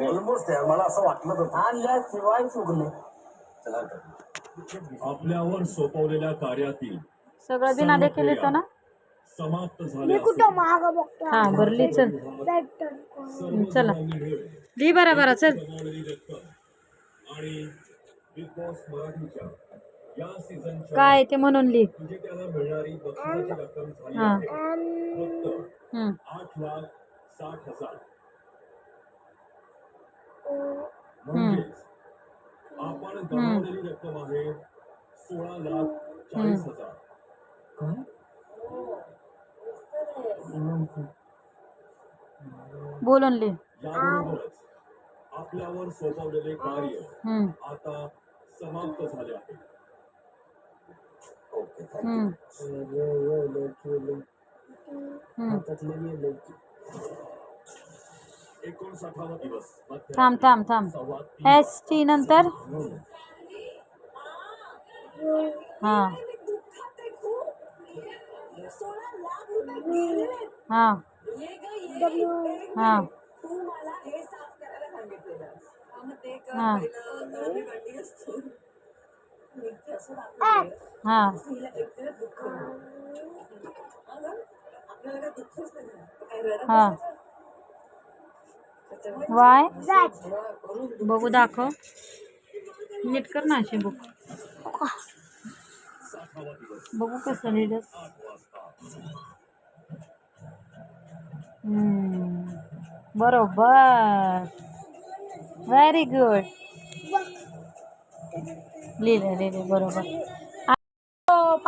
Almost यार मला असं वाटलं होतं. आणल्याशिवाय चुकले. चला. तर. आपल्यावर सोपवलेल्या कार्यातील सगळं बिना देखील येतं ना? समाप्त झाले कुठं माग बघतो? हा भरली चल. चला. ली बरा बरा चल. गमावलेली रक्कम आणि बिग बॉस मराठीच्या या सीझनच्या काय ते म्हणून ली. विजेत्याला मिळणारी बक्षिसाची रक्कम झाली हा. आहे. फक्त हं. आठ लाख साठ हजार. म्हणजेच आपण गमावलेली रक्कम आहे सोळा लाख चाळीस हजार. बोलून ली. याबरोबरच आपल्यावर सोपवलेले कार्य हं, आता समाप्त झाले आहे. ओके हं, थांब थांब थांब. एस टी नंतर? हा. हा. हा. हा. हा. हा. वाय? बघू दाखव. नीट कर ना अशी बुक बघू कसं लिहिलंस बरोबर. व्हेरी गुड लिहिलं लिहिलं बरोबर.